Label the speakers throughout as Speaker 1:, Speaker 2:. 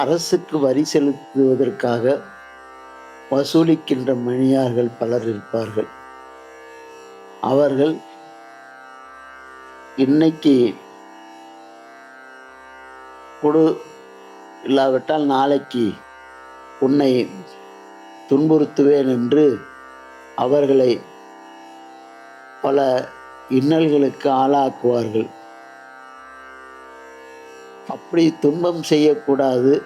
Speaker 1: அரசுக்கு வரி செலுத்துவதற்காக வசூலிக்கின்ற மணியார்கள் பலர் இருப்பார்கள். அவர்கள் இன்னைக்கு கொடு இல்லாவிட்டால் நாளைக்கு உன்னை துன்புறுத்துவேன் என்று அவர்களை பல இன்னல்களுக்கு ஆளாக்குவார்கள். அப்படி துன்பம் செய்யக்கூடாது.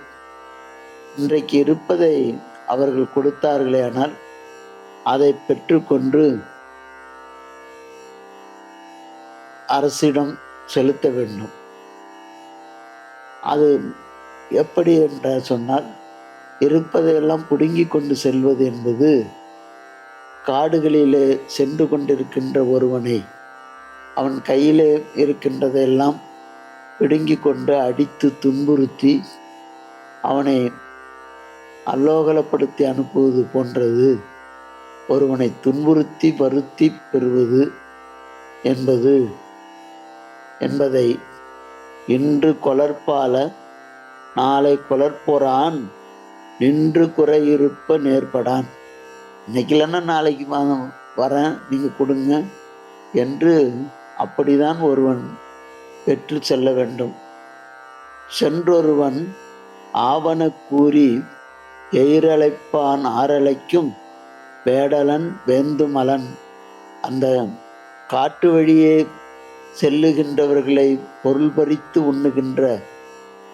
Speaker 1: இன்றைக்கு இருப்பதை அவர்கள் கொடுத்தார்களே ஆனால் அதை பெற்றுக்கொண்டு அரசிடம் செலுத்த வேண்டும். அது எப்படி என்று சொன்னால் இருப்பதையெல்லாம் புடுங்கி கொண்டு செல்வது என்பது காடுகளிலே சென்று கொண்டிருக்கின்ற ஒருவனை அவன் கையிலே இருக்கின்றதையெல்லாம் பிடுங்கி கொண்டு அடித்து துன்புறுத்தி அவனை அல்லோகலப்படுத்தி அனுப்புவது போன்றது. ஒருவனை துன்புறுத்தி வருத்தி பெறுவது என்பது என்பதை இன்று கொலர்பால நாளை கொலற்போறான் நின்று குறையிருப்ப நேர்படான். இன்னைக்கு இல்லைன்னா நாளைக்கு மாதம் வரேன் நீங்கள் கொடுங்க என்று அப்படிதான் ஒருவன் பெற்று செல்ல வேண்டும். சென்றொருவன் ஆவன கூறி எயிரழைப்பான் ஆரலைக்கும் வேடலன் வேந்துமலன். அந்த காட்டு வழியே செல்லுகின்றவர்களை பொருள் பறித்து உண்ணுகின்ற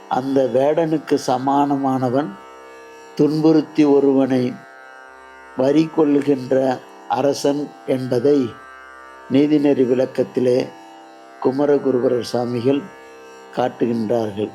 Speaker 1: அந்த வேடனுக்கு சமானமானவன் துன்புறுத்தி ஒருவனை வரி கொள்ளுகின்ற அரசன் என்பதை நீதிநெறி விளக்கத்திலே குமரகுருபரர் சாமிகள் காட்டுகின்றார்கள்.